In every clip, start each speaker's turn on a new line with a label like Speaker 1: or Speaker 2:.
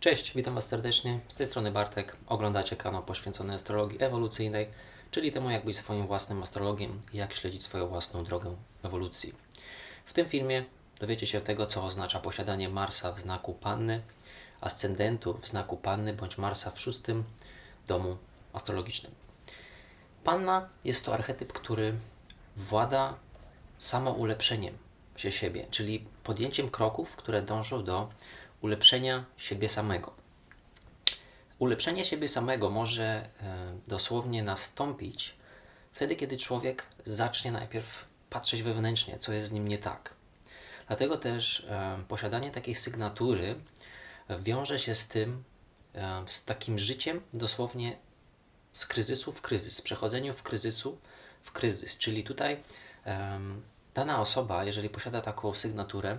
Speaker 1: Cześć, witam Was serdecznie. Z tej strony Bartek. Oglądacie kanał poświęcony astrologii ewolucyjnej, czyli temu, jak być swoim własnym astrologiem i jak śledzić swoją własną drogę ewolucji. W tym filmie dowiecie się tego, co oznacza posiadanie Marsa w znaku Panny, ascendentu w znaku Panny bądź Marsa w szóstym domu astrologicznym. Panna jest to archetyp, który włada samoulepszeniem się siebie, czyli podjęciem kroków, które dążą do ulepszenia siebie samego. Ulepszenie siebie samego może e, dosłownie nastąpić wtedy, kiedy człowiek zacznie najpierw patrzeć wewnętrznie, co jest z nim nie tak. Dlatego też e, posiadanie takiej sygnatury wiąże się z tym, e, z takim życiem dosłownie z kryzysu w kryzys, z przechodzeniu w kryzysu w kryzys. Czyli tutaj dana osoba, jeżeli posiada taką sygnaturę,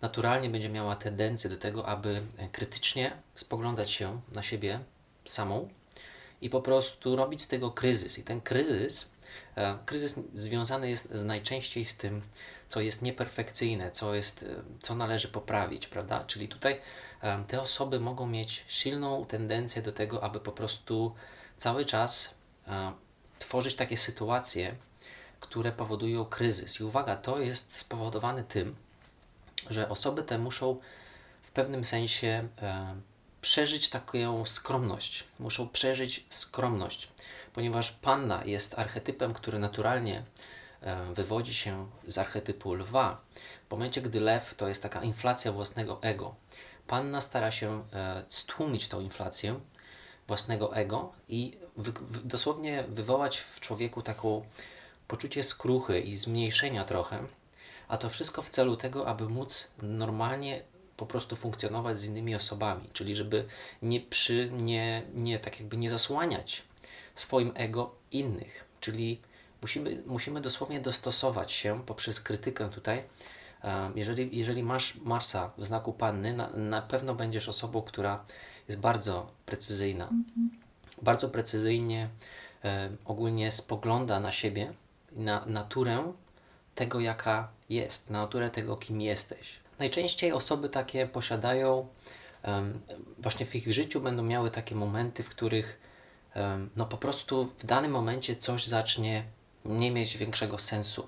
Speaker 1: naturalnie będzie miała tendencję do tego, aby e, krytycznie spoglądać się na siebie samą i po prostu robić z tego kryzys. I ten kryzys, e, kryzys związany jest najczęściej z tym, co jest nieperfekcyjne, co, jest, e, co należy poprawić, prawda? Czyli tutaj e, te osoby mogą mieć silną tendencję do tego, aby po prostu cały czas e, tworzyć takie sytuacje, które powodują kryzys. I uwaga, to jest spowodowane tym, że osoby te muszą w pewnym sensie e, przeżyć taką skromność. Muszą przeżyć skromność, ponieważ panna jest archetypem, który naturalnie e, wywodzi się z archetypu lwa. W momencie, gdy lew to jest taka inflacja własnego ego, panna stara się e, stłumić tą inflację własnego ego i dosłownie wywołać w człowieku taką poczucie skruchy i zmniejszenia trochę, a to wszystko w celu tego, aby móc normalnie po prostu funkcjonować z innymi osobami, czyli żeby nie, przy, nie, nie tak jakby nie zasłaniać swoim ego innych, czyli musimy, musimy dosłownie dostosować się poprzez krytykę tutaj. E, Jeżeli, jeżeli masz Marsa w znaku Panny, na, na pewno będziesz osobą, która jest bardzo precyzyjna, bardzo precyzyjnie e, ogólnie spogląda na siebie, na naturę tego, jaka jest, na naturę tego, kim jesteś. Najczęściej osoby takie posiadają, em, właśnie w ich życiu będą miały takie momenty, w których no po prostu w danym momencie coś zacznie nie mieć większego sensu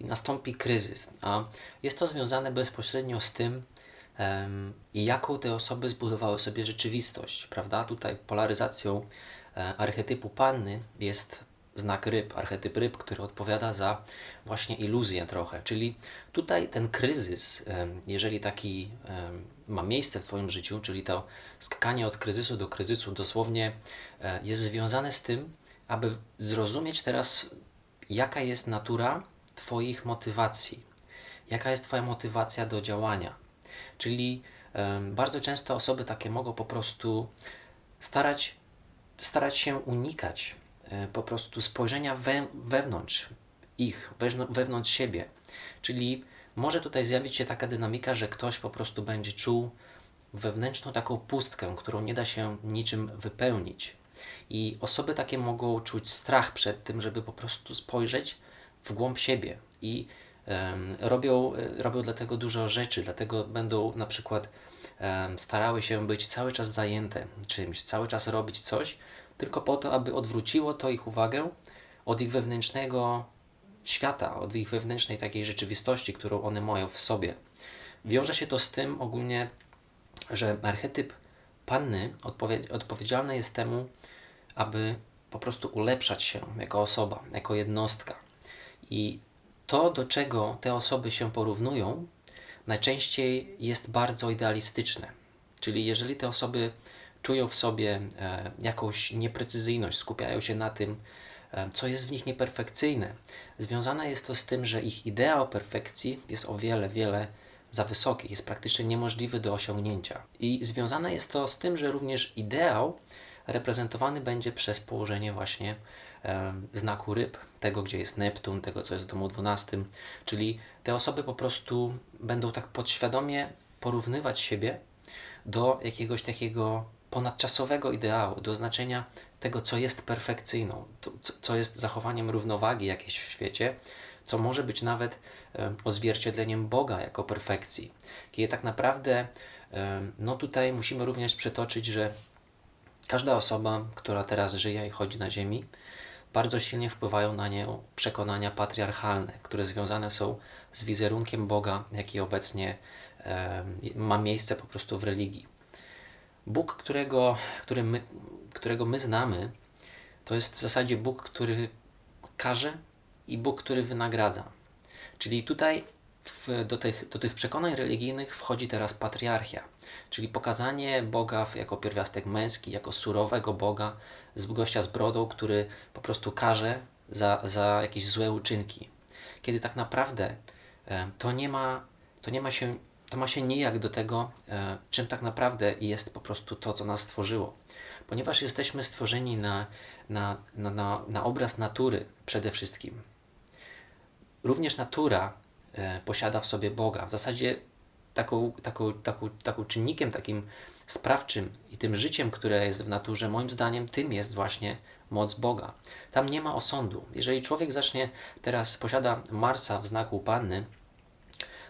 Speaker 1: i nastąpi kryzys. A jest to związane bezpośrednio z tym, jaką te osoby zbudowały sobie rzeczywistość, prawda? Tutaj polaryzacją e, archetypu panny jest znak ryb, archetyp ryb, który odpowiada za właśnie iluzję trochę. Czyli tutaj ten kryzys, jeżeli taki ma miejsce w Twoim życiu, czyli to skakanie od kryzysu do kryzysu, dosłownie e, jest związane z tym, aby zrozumieć teraz, jaka jest natura Twoich motywacji, jaka jest Twoja motywacja do działania. Czyli bardzo często osoby takie mogą po prostu starać, starać się unikać po prostu spojrzenia we, wewnątrz ich, wewnątrz siebie. Czyli może tutaj zjawić się taka dynamika, że ktoś po prostu będzie czuł wewnętrzną taką pustkę, którą nie da się niczym wypełnić. I osoby takie mogą czuć strach przed tym, żeby po prostu spojrzeć w głąb siebie i em, robią, e, robią dlatego dużo rzeczy, dlatego będą na przykład em, starały się być cały czas zajęte czymś, cały czas robić coś, tylko po to, aby odwróciło to ich uwagę od ich wewnętrznego świata, od ich wewnętrznej takiej rzeczywistości, którą one mają w sobie. Wiąże się to z tym ogólnie, że archetyp panny odpowie- odpowiedzialny jest temu, aby po prostu ulepszać się jako osoba, jako jednostka. I to, do czego te osoby się porównują, najczęściej jest bardzo idealistyczne. Czyli jeżeli te osoby czują w sobie e, jakąś nieprecyzyjność, skupiają się na tym, e, co jest w nich nieperfekcyjne, związane jest to z tym, że ich ideał perfekcji jest o wiele, wiele za wysoki, jest praktycznie niemożliwy do osiągnięcia. I związane jest to z tym, że również ideał reprezentowany będzie przez położenie właśnie e, znaku ryb, tego gdzie jest Neptun, tego co jest w domu 12, czyli te osoby po prostu będą tak podświadomie porównywać siebie do jakiegoś takiego ponadczasowego ideału, do znaczenia tego, co jest perfekcyjną, to, co, jest zachowaniem równowagi jakiejś w świecie, co może być nawet odzwierciedleniem Boga jako perfekcji. Kiedy tak naprawdę, no tutaj musimy również przytoczyć, że każda osoba, która teraz żyje i chodzi na ziemi, bardzo silnie wpływają na nią przekonania patriarchalne, które związane są z wizerunkiem Boga, jaki obecnie ma miejsce po prostu w religii. Bóg, którego, który my, którego my znamy, to jest w zasadzie Bóg, który każe i Bóg, który wynagradza. Czyli tutaj w, do, tych, do tych przekonań religijnych wchodzi teraz patriarchia, czyli pokazanie Boga jako pierwiastek męski, jako surowego Boga, z gościa z brodą, który po prostu karze za, za jakieś złe uczynki. Kiedy tak naprawdę e, to nie ma, to nie ma się, to ma się nijak do tego, e, czym tak naprawdę jest po prostu to, co nas stworzyło. Ponieważ jesteśmy stworzeni na, na, na, na, na obraz natury przede wszystkim. Również natura e, posiada w sobie Boga. W zasadzie taką, taką, taką, taką czynnikiem takim sprawczym i tym życiem, które jest w naturze, moim zdaniem, tym jest właśnie moc Boga. Tam nie ma osądu. Jeżeli człowiek zacznie teraz posiada Marsa w znaku Panny,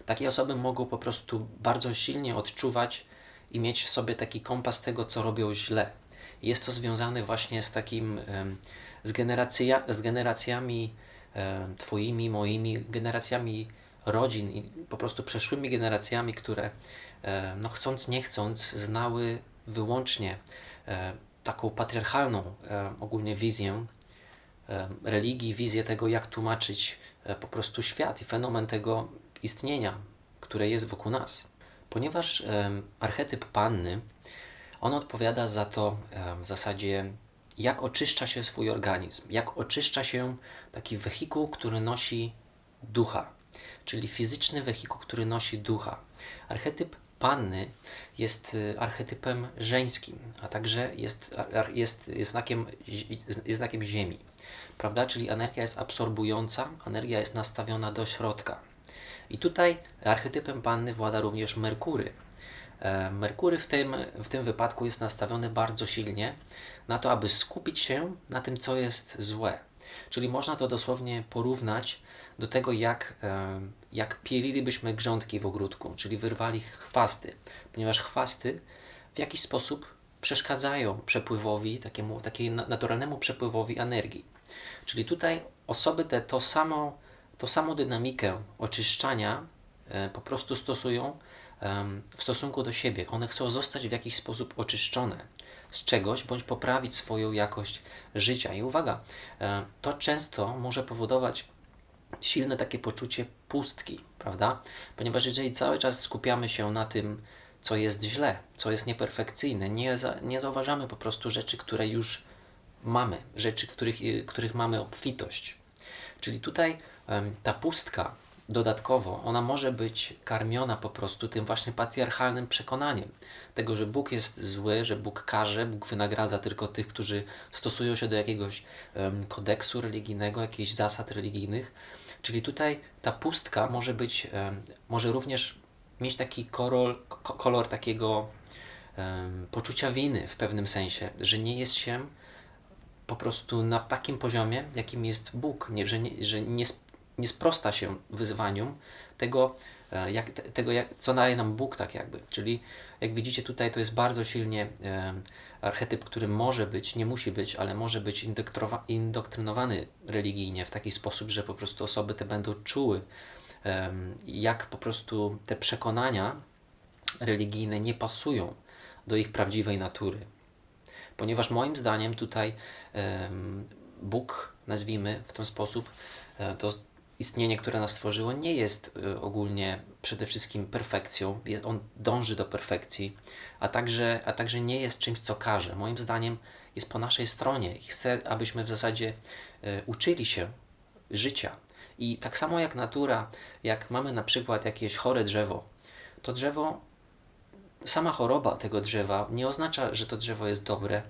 Speaker 1: takie osoby mogą po prostu bardzo silnie odczuwać i mieć w sobie taki kompas tego, co robią źle. Jest to związane właśnie z takim, z, generacja, z generacjami Twoimi, moimi, generacjami rodzin i po prostu przeszłymi generacjami, które no chcąc, nie chcąc, znały wyłącznie taką patriarchalną ogólnie wizję religii, wizję tego, jak tłumaczyć e, po prostu świat i fenomen tego istnienia, które jest wokół nas. Ponieważ archetyp panny, on odpowiada za to w zasadzie, jak oczyszcza się swój organizm, jak oczyszcza się taki wehikuł, który nosi ducha, czyli fizyczny wehikuł, który nosi ducha. Archetyp panny jest y, archetypem żeńskim, a także jest, jest, jest, znakiem, jest znakiem ziemi. Prawda? Czyli energia jest absorbująca, energia jest nastawiona do środka. I tutaj archetypem panny włada również Merkury. E, Merkury w tym, w tym wypadku jest nastawiony bardzo silnie na to, aby skupić się na tym, co jest złe. Czyli można to dosłownie porównać do tego, jak, e, jak pielilibyśmy grządki w ogródku, czyli wyrwali chwasty, ponieważ chwasty w jakiś sposób przeszkadzają przepływowi, takiemu, takiemu naturalnemu przepływowi energii. Czyli tutaj osoby te to samo, to samą dynamikę oczyszczania e, po prostu stosują w stosunku do siebie. One chcą zostać w jakiś sposób oczyszczone z czegoś, bądź poprawić swoją jakość życia. I uwaga, e, to często może powodować silne takie poczucie pustki, prawda? Ponieważ jeżeli cały czas skupiamy się na tym, co jest źle, co jest nieperfekcyjne, nie, za, nie zauważamy po prostu rzeczy, które już mamy, rzeczy, których, których mamy obfitość. Czyli tutaj ta pustka dodatkowo, ona może być karmiona po prostu tym właśnie patriarchalnym przekonaniem tego, że Bóg jest zły, że Bóg karze, Bóg wynagradza tylko tych, którzy stosują się do jakiegoś um, kodeksu religijnego, jakichś zasad religijnych. Czyli tutaj ta pustka może być, um, może również mieć taki kolor, kolor takiego um, poczucia winy w pewnym sensie, że nie jest się po prostu na takim poziomie, jakim jest Bóg, nie, że, nie, że nie, nie sprosta się wyzwaniom tego, e, jak, tego jak, co daje nam Bóg, tak jakby. Czyli jak widzicie tutaj, to jest bardzo silnie e, archetyp, który może być, nie musi być, ale może być indoktrynowany religijnie w taki sposób, że po prostu osoby te będą czuły, e, jak po prostu te przekonania religijne nie pasują do ich prawdziwej natury. Ponieważ moim zdaniem tutaj e, Bóg, nazwijmy w ten sposób, e, to istnienie, które nas stworzyło, nie jest y, ogólnie przede wszystkim perfekcją. On dąży do perfekcji, a także, a także nie jest czymś, co każe. Moim zdaniem jest po naszej stronie i chce, abyśmy w zasadzie y, uczyli się życia. I tak samo jak natura, jak mamy na przykład jakieś chore drzewo, to drzewo, sama choroba tego drzewa nie oznacza, że to drzewo jest dobre,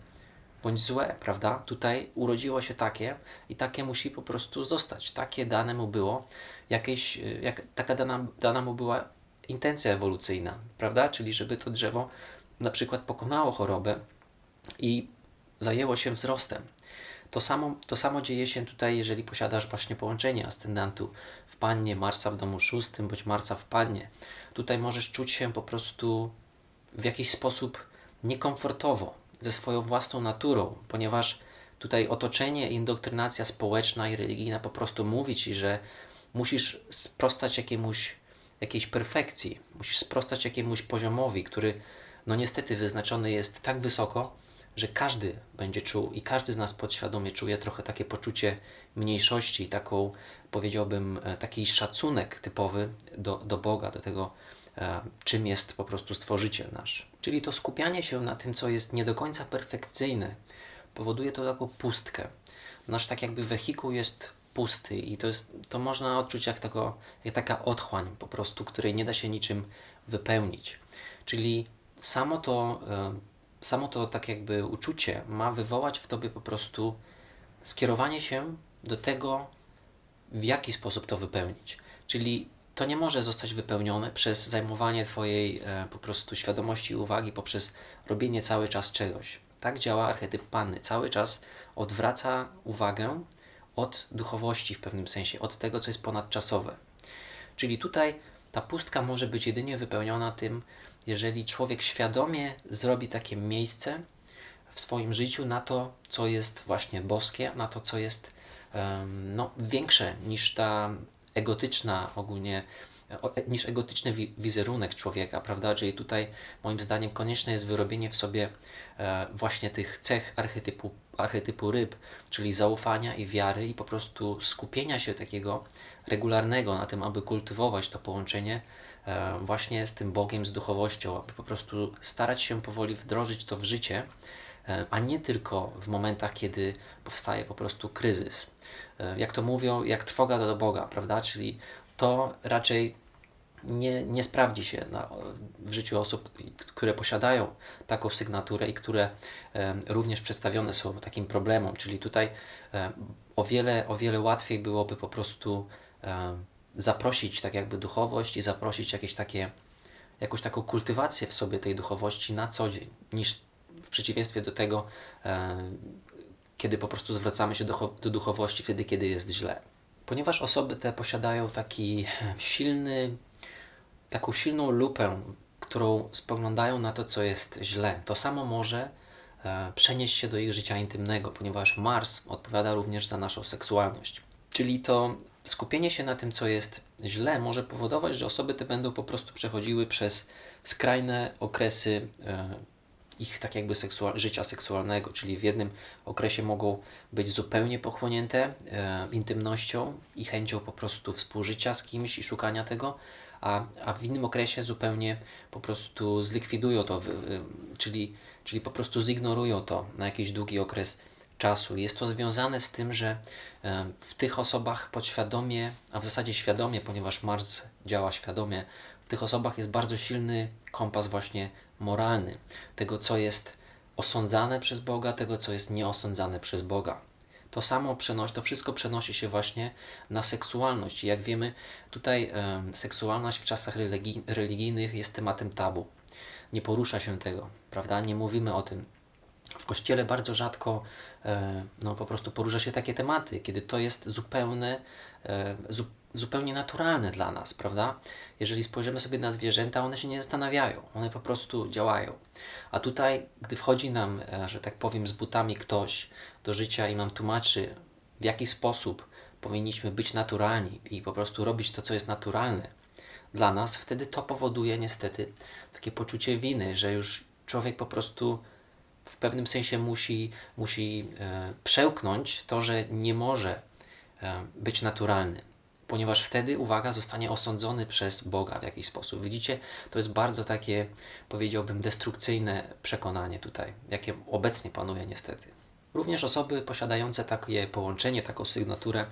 Speaker 1: bądź złe, prawda? Tutaj urodziło się takie i takie musi po prostu zostać. Takie dane mu było, jakieś, y, jak, taka dana, dana mu była intencja ewolucyjna, prawda? Czyli żeby to drzewo na przykład pokonało chorobę i zajęło się wzrostem. To samo, to samo dzieje się tutaj, jeżeli posiadasz właśnie połączenie ascendantu w Pannie, Marsa w domu szóstym, bądź Marsa w Pannie. Tutaj możesz czuć się po prostu w jakiś sposób niekomfortowo ze swoją własną naturą, ponieważ tutaj otoczenie, indoktrynacja społeczna i religijna po prostu mówi Ci, że musisz sprostać jakiemuś, jakiejś perfekcji, musisz sprostać jakiemuś poziomowi, który no niestety wyznaczony jest tak wysoko, że każdy będzie czuł i każdy z nas podświadomie czuje trochę takie poczucie mniejszości, taką powiedziałbym, e, taki szacunek typowy do, do Boga, do tego, czym jest po prostu stworzyciel nasz. Czyli to skupianie się na tym, co jest nie do końca perfekcyjne, powoduje to taką pustkę. Nasz tak jakby wehikuł jest pusty i to, jest, to można odczuć jak, tako, jak taka otchłań po prostu, której nie da się niczym wypełnić. Czyli samo to, e, samo to tak jakby uczucie ma wywołać w Tobie po prostu skierowanie się do tego, w jaki sposób to wypełnić. Czyli to nie może zostać wypełnione przez zajmowanie Twojej e, po prostu świadomości i uwagi poprzez robienie cały czas czegoś. Tak działa archetyp panny. Cały czas odwraca uwagę od duchowości w pewnym sensie, od tego, co jest ponadczasowe. Czyli tutaj ta pustka może być jedynie wypełniona tym, jeżeli człowiek świadomie zrobi takie miejsce w swoim życiu na to, co jest właśnie boskie, na to, co jest um, no, większe niż ta egotyczna ogólnie niż egotyczny wizerunek człowieka, prawda? Czyli tutaj moim zdaniem konieczne jest wyrobienie w sobie e, właśnie tych cech archetypu, archetypu ryb, czyli zaufania i wiary i po prostu skupienia się takiego regularnego na tym, aby kultywować to połączenie e, właśnie z tym Bogiem, z duchowością, aby po prostu starać się powoli wdrożyć to w życie, e, a nie tylko w momentach, kiedy powstaje po prostu kryzys. Jak to mówią, jak trwoga do Boga, prawda? Czyli to raczej nie, nie sprawdzi się na, w życiu osób, które posiadają taką sygnaturę i które e, również przedstawione są takim problemom. Czyli tutaj e, o, wiele, o wiele łatwiej byłoby po prostu e, zaprosić tak jakby duchowość i zaprosić jakieś takie, jakąś taką kultywację w sobie tej duchowości na co dzień, niż w przeciwieństwie do tego, e, kiedy po prostu zwracamy się do, do duchowości wtedy, kiedy jest źle. Ponieważ osoby te posiadają taki silny, taką silną lupę, którą spoglądają na to, co jest źle, to samo może e, przenieść się do ich życia intymnego, ponieważ Mars odpowiada również za naszą seksualność. Czyli to skupienie się na tym, co jest źle, może powodować, że osoby te będą po prostu przechodziły przez skrajne okresy e, ich tak jakby seksual, życia seksualnego, czyli w jednym okresie mogą być zupełnie pochłonięte e, intymnością i chęcią po prostu współżycia z kimś i szukania tego, a, a w innym okresie zupełnie po prostu zlikwidują to, czyli, czyli po prostu zignorują to na jakiś długi okres czasu. Jest to związane z tym, że e, w tych osobach podświadomie, a w zasadzie świadomie, ponieważ Mars działa świadomie, w tych osobach jest bardzo silny kompas właśnie moralny, tego co jest osądzane przez Boga, tego co jest nieosądzane przez Boga. To samo przenosi, to wszystko przenosi się właśnie na seksualność. Jak wiemy, tutaj seksualność w czasach religij, religijnych jest tematem tabu. Nie porusza się tego, prawda? Nie mówimy o tym. W kościele bardzo rzadko e, no, po prostu porusza się takie tematy, kiedy to jest zupełne, e, zu, zupełnie naturalne dla nas, prawda? Jeżeli spojrzymy sobie na zwierzęta, one się nie zastanawiają, one po prostu działają. A tutaj, gdy wchodzi nam, e, że tak powiem, z butami ktoś do życia i nam tłumaczy, w jaki sposób powinniśmy być naturalni i po prostu robić to, co jest naturalne dla nas, wtedy to powoduje niestety takie poczucie winy, że już człowiek po prostu w pewnym sensie musi, musi e, przełknąć to, że nie może e, być naturalny ponieważ wtedy, uwaga, zostanie osądzony przez Boga w jakiś sposób. Widzicie, to jest bardzo takie, powiedziałbym, destrukcyjne przekonanie tutaj, jakie obecnie panuje niestety. Również osoby posiadające takie połączenie, taką sygnaturę,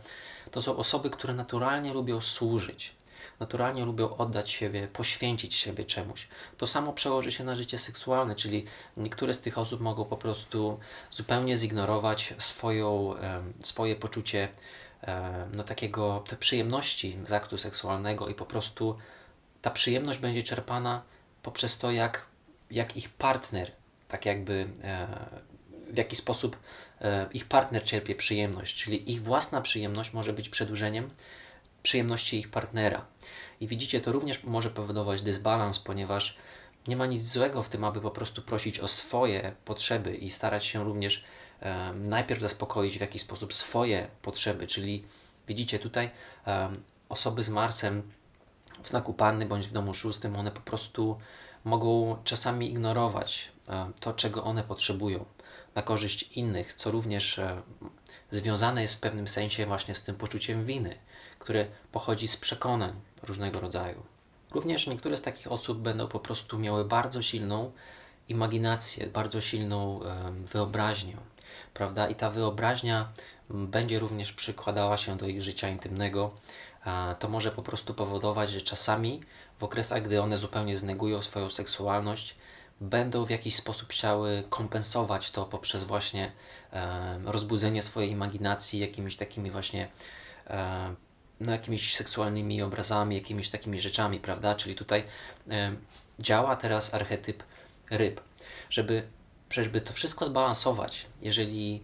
Speaker 1: to są osoby, które naturalnie lubią służyć. naturalnie lubią oddać siebie, poświęcić siebie czemuś. To samo przełoży się na życie seksualne, czyli niektóre z tych osób mogą po prostu zupełnie zignorować swoją, swoje poczucie no, takiego te przyjemności z aktu seksualnego i po prostu ta przyjemność będzie czerpana poprzez to, jak, jak ich partner, tak jakby e, w jaki sposób e, ich partner czerpie przyjemność, czyli ich własna przyjemność może być przedłużeniem przyjemności ich partnera. I widzicie, to również może powodować dysbalans, ponieważ nie ma nic złego w tym, aby po prostu prosić o swoje potrzeby i starać się również e, najpierw zaspokoić w jakiś sposób swoje potrzeby, czyli widzicie tutaj osoby z Marsem w znaku Panny bądź w domu szóstym, one po prostu mogą czasami ignorować e, to, czego one potrzebują na korzyść innych, co również e, związane jest w pewnym sensie właśnie z tym poczuciem winy, które pochodzi z przekonań różnego rodzaju. Również niektóre z takich osób będą po prostu miały bardzo silną imaginację, bardzo silną wyobraźnię, prawda? I ta wyobraźnia będzie również przykładała się do ich życia intymnego. To może po prostu powodować, że czasami w okresach, gdy one zupełnie znegują swoją seksualność, będą w jakiś sposób chciały kompensować to poprzez właśnie e, rozbudzenie swojej imaginacji jakimiś takimi właśnie e, no, jakimiś seksualnymi obrazami, jakimiś takimi rzeczami, prawda? Czyli tutaj e, działa teraz archetyp ryb. Żeby, żeby to wszystko zbalansować, jeżeli,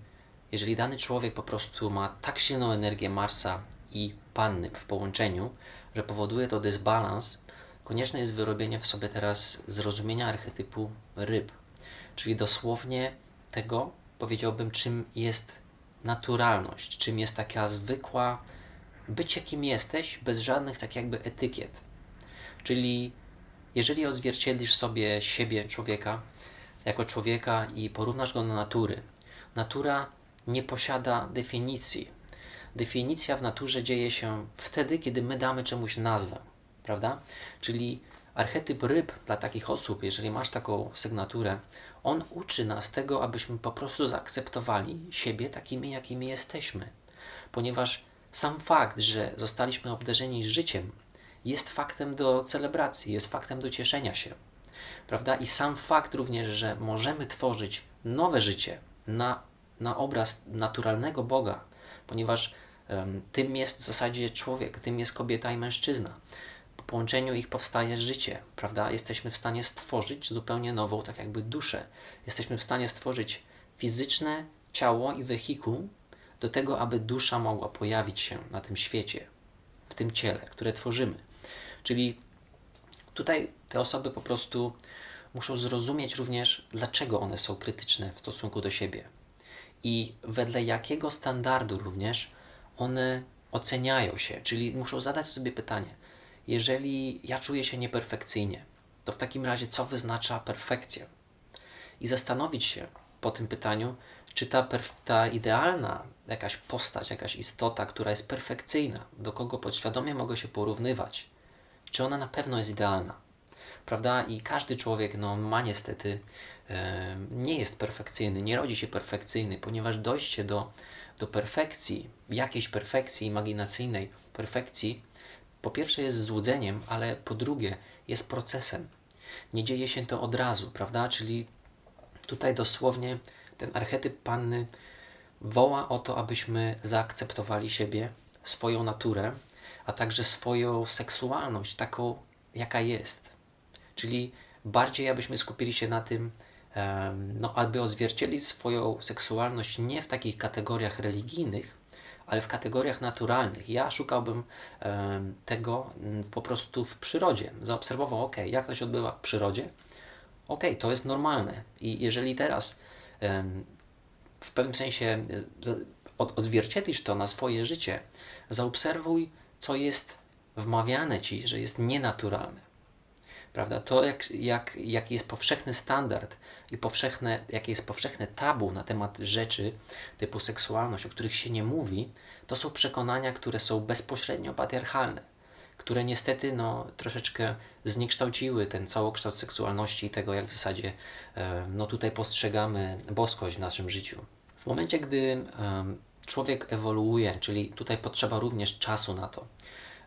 Speaker 1: jeżeli dany człowiek po prostu ma tak silną energię Marsa i Panny w połączeniu, że powoduje to dysbalans, konieczne jest wyrobienie w sobie teraz zrozumienia archetypu ryb, czyli dosłownie tego, powiedziałbym, czym jest naturalność, czym jest taka zwykła bycie kim jesteś, bez żadnych tak jakby etykiet. Czyli jeżeli odzwierciedlisz sobie siebie, człowieka, jako człowieka i porównasz go do natury, natura nie posiada definicji. Definicja w naturze dzieje się wtedy, kiedy my damy czemuś nazwę prawda? Czyli archetyp ryb dla takich osób, jeżeli masz taką sygnaturę, on uczy nas tego, abyśmy po prostu zaakceptowali siebie takimi, jakimi jesteśmy. Ponieważ sam fakt, że zostaliśmy obdarzeni życiem, jest faktem do celebracji, jest faktem do cieszenia się. Prawda? I sam fakt również, że możemy tworzyć nowe życie na, na obraz naturalnego Boga, ponieważ um, tym jest w zasadzie człowiek, tym jest kobieta i mężczyzna połączeniu ich powstaje życie, prawda? Jesteśmy w stanie stworzyć zupełnie nową, tak jakby duszę. Jesteśmy w stanie stworzyć fizyczne ciało i wehikuł do tego, aby dusza mogła pojawić się na tym świecie, w tym ciele, które tworzymy. Czyli tutaj te osoby po prostu muszą zrozumieć również, dlaczego one są krytyczne w stosunku do siebie i wedle jakiego standardu również one oceniają się, czyli muszą zadać sobie pytanie, jeżeli ja czuję się nieperfekcyjnie, to w takim razie co wyznacza perfekcję? I zastanowić się po tym pytaniu, czy ta, ta idealna jakaś postać, jakaś istota, która jest perfekcyjna, do kogo podświadomie mogę się porównywać, czy ona na pewno jest idealna? Prawda? I każdy człowiek no, ma niestety, e, nie jest perfekcyjny, nie rodzi się perfekcyjny, ponieważ dojście do, do perfekcji, jakiejś perfekcji imaginacyjnej, perfekcji, po pierwsze jest złudzeniem, ale po drugie jest procesem. Nie dzieje się to od razu, prawda? Czyli tutaj dosłownie ten archetyp panny woła o to, abyśmy zaakceptowali siebie, swoją naturę, a także swoją seksualność, taką jaka jest. Czyli bardziej abyśmy skupili się na tym, no, aby odzwierciedlić swoją seksualność nie w takich kategoriach religijnych, ale w kategoriach naturalnych. Ja szukałbym tego po prostu w przyrodzie. Zaobserwował, ok, jak to się odbywa w przyrodzie. Ok, to jest normalne. I jeżeli teraz w pewnym sensie odzwierciedlisz to na swoje życie, zaobserwuj, co jest wmawiane ci, że jest nienaturalne prawda? To, jak, jak, jaki jest powszechny standard i powszechne, jakie jest powszechne tabu na temat rzeczy typu seksualność, o których się nie mówi, to są przekonania, które są bezpośrednio patriarchalne, które niestety no, troszeczkę zniekształciły ten całokształt seksualności i tego, jak w zasadzie e, no, tutaj postrzegamy boskość w naszym życiu. W momencie, gdy człowiek ewoluuje, czyli tutaj potrzeba również czasu na to,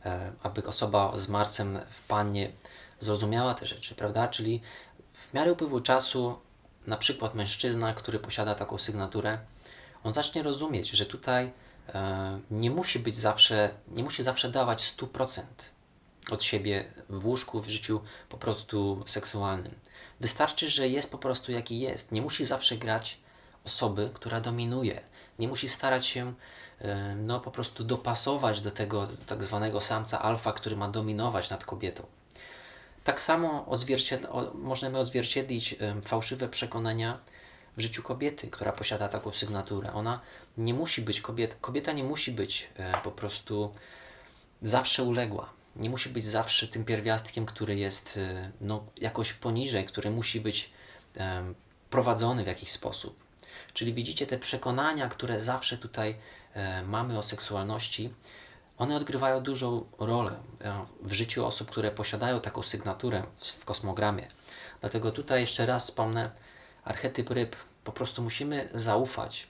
Speaker 1: e, aby osoba z Marsem w Pannie zrozumiała te rzeczy, prawda? Czyli w miarę upływu czasu, na przykład mężczyzna, który posiada taką sygnaturę, on zacznie rozumieć, że tutaj e, nie musi być zawsze, nie musi zawsze dawać 100% od siebie w łóżku, w życiu po prostu seksualnym. Wystarczy, że jest po prostu jaki jest. Nie musi zawsze grać osoby, która dominuje. Nie musi starać się e, no, po prostu dopasować do tego tak zwanego samca alfa, który ma dominować nad kobietą. Tak samo odzwierciedl- możemy odzwierciedlić em, fałszywe przekonania w życiu kobiety, która posiada taką sygnaturę. Ona nie musi być kobiet, kobieta nie musi być e, po prostu zawsze uległa. Nie musi być zawsze tym pierwiastkiem, który jest e, no, jakoś poniżej, który musi być prowadzony w jakiś sposób. Czyli widzicie te przekonania, które zawsze tutaj e, mamy o seksualności, one odgrywają dużą rolę e, w życiu osób, które posiadają taką sygnaturę w, kosmogramie. Dlatego tutaj jeszcze raz wspomnę, archetyp ryb, po prostu musimy zaufać,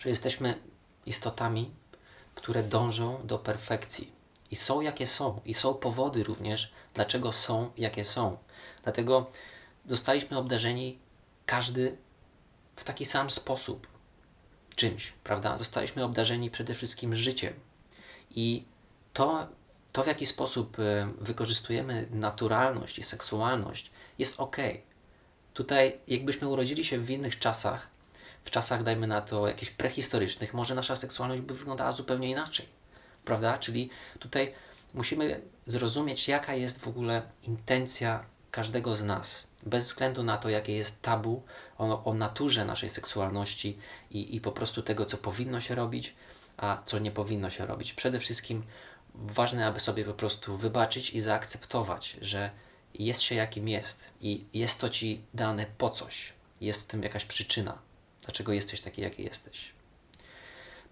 Speaker 1: że jesteśmy istotami, które dążą do perfekcji i są jakie są, i są powody również, dlaczego są jakie są. Dlatego zostaliśmy obdarzeni każdy w taki sam sposób czymś, prawda? Zostaliśmy obdarzeni przede wszystkim życiem. I to, to w jaki sposób e, wykorzystujemy naturalność i seksualność, jest ok. Tutaj, jakbyśmy urodzili się w innych czasach, w czasach, dajmy na to, jakichś prehistorycznych, może nasza seksualność by wyglądała zupełnie inaczej, prawda? Czyli tutaj musimy zrozumieć, jaka jest w ogóle intencja każdego z nas, bez względu na to, jakie jest tabu o, o naturze naszej seksualności i, i po prostu tego, co powinno się robić, a co nie powinno się robić. Przede wszystkim ważne, aby sobie po prostu wybaczyć i zaakceptować, że jest się jakim jest i jest to ci dane po coś. Jest w tym jakaś przyczyna, dlaczego jesteś taki, jaki jesteś.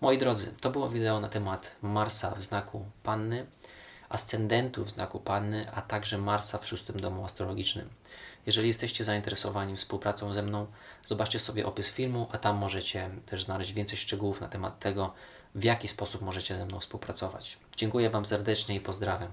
Speaker 1: Moi drodzy, to było wideo na temat Marsa w znaku Panny, ascendentu w znaku Panny, a także Marsa w szóstym domu astrologicznym. Jeżeli jesteście zainteresowani współpracą ze mną, zobaczcie sobie opis filmu, a tam możecie też znaleźć więcej szczegółów na temat tego, w jaki sposób możecie ze mną współpracować. Dziękuję Wam serdecznie i pozdrawiam.